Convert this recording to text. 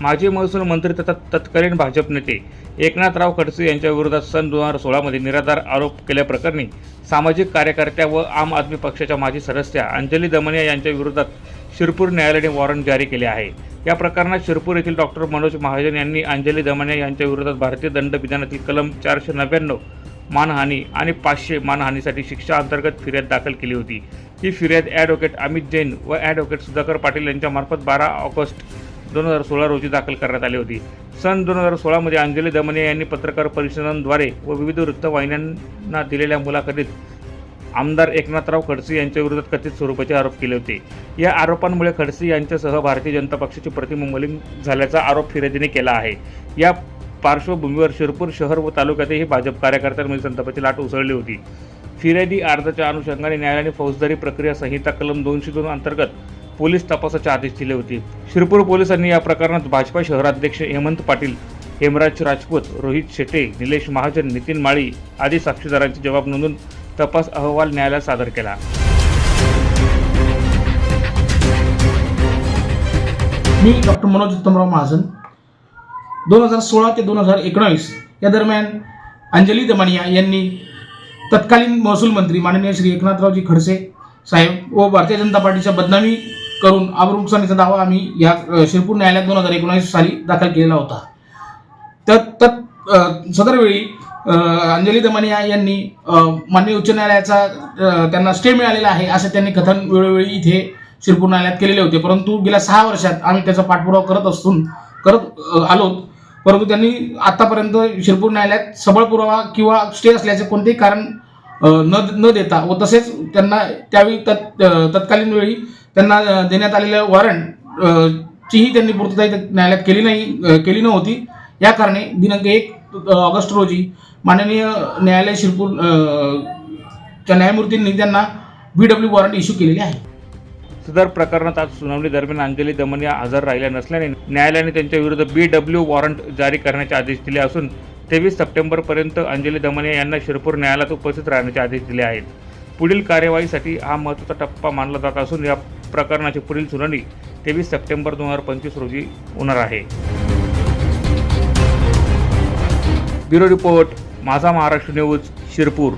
माजी महसूल मंत्री तथा तत्कालीन भाजप नेते एकनाथराव खडसे यांच्या विरोधात सन दोन हजार सोळामध्ये निराधार आरोप केल्याप्रकरणी सामाजिक कार्यकर्त्या व आम आदमी पक्षाच्या माजी सदस्या अंजली दमनिया यांच्या विरोधात शिरपूर न्यायालयाने वॉरंट जारी केले आहे. या प्रकरणात शिरपूर येथील डॉक्टर मनोज महाजन यांनी अंजली दमनिया यांच्या विरोधात भारतीय दंड विधानातील कलम चारशे नव्याण्णव मानहानी आणि पाचशे मानहानीसाठी शिक्षा अंतर्गत फिर्याद दाखल केली होती. ही फिर्याद ॲडव्होकेट अमित जैन व ॲडव्होकेट सुधाकर पाटील यांच्यामार्फत बारा ऑगस्ट दोन हजार सोळा रोजी दाखल करण्यात आली होती. सन दोन हजार सोळामध्ये अंजली दमने यांनी पत्रकार परिषदांद्वारे व विविध वृत्तवाहिन्यांना दिलेल्या मुलाखतीत आमदार एकनाथराव खडसे यांच्या विरोधात कथित स्वरूपाचे आरोप केले होते. या आरोपांमुळे खडसे यांच्यासह भारतीय जनता पक्षाची प्रतिमा मलिन झाल्याचा आरोप फिर्यादीने केला आहे. या पार्श्वभूमीवर शिरपूर शहर व तालुक्यातही भाजप कार्यकर्त्यांमध्ये संतापाची लाट उसळली होती. फिर्यादी अर्जाच्या अनुषंगाने न्यायालयाने फौजदारी प्रक्रिया संहिता कलम दोनशे दोन अंतर्गत पोलीस तपासाचे आदेश दिले होते. शिरपूर पोलिसांनी या प्रकरणात भाजपा शहराध्यक्ष हेमंत पाटील हेमराज राजपूत रोहित शेटे निलेश महाजन नितीन माळी आदी साक्षीदारांचे जबाब नोंदून तपास अहवाल न्यायालयात सादर केला. मी डॉक्टर मनोज उत्तमराव महाजन. दोन हजार सोळा ते दोन हजार एकोणावीस या दरम्यान अंजली दमानिया यांनी तत्कालीन महसूल मंत्री माननीय श्री एकनाथरावजी खडसे साहेब व भारतीय जनता पार्टीच्या बदनामी करून आबरूनुकसानीचा दावा आम्ही या शिरपूर न्यायालयात दोन हजार एकोणावीस साली दाखल केलेला होता. तर तत् सदरवेळी अंजली दमानिया यांनी मान्य माननीय उच्च न्यायालयाचा त्यांना स्टे मिळालेला आहे असं त्यांनी कथन वेळोवेळी इथे शिरपूर न्यायालयात केलेले होते. परंतु गेल्या सहा वर्षात आम्ही त्याचा पाठपुरावा करत असून करत आलो आलोत. परंतु त्यांनी आतापर्यंत शिरपूर न्यायालयात सबळ पुरावा किंवा स्टे असल्याचे कोणतेही कारण न न देता व तसेच त्यांना त्यावेळी तत् तत्कालीन वेळी त्यांना देण्यात आलेलं वॉरंट चीही त्यांनी पूर्तता न्यायालयात केली नाही केली नव्हती. या कारणे दिनांक एक ऑगस्ट रोजी माननीय न्यायालय शिरपूर च्या न्यायमूर्तींनी त्यांना बी डब्ल्यू वॉरंट इश्यू केलेले आहे. सदर प्रकरणात आज सुनावणी दरम्यान अंजली दमनिया हजर राहिल्या नसल्याने न्यायालयाने त्यांच्या विरुद्ध बी डब्ल्यू वॉरंट जारी करण्याचे आदेश दिले असून तेवीस सप्टेंबरपर्यंत अंजली दमनिया यांना शिरपूर न्यायालयात उपस्थित राहण्याचे आदेश दिले आहेत. पुढील कार्यवाहीसाठी हा महत्त्वाचा टप्पा मानला जात असून या प्रकरणाची पुढील सुनावणी तेवीस सप्टेंबर दोन हजार पंचवीस रोजी होणार आहे. ब्युरो रिपोर्ट माझा महाराष्ट्र न्यूज शिरपूर.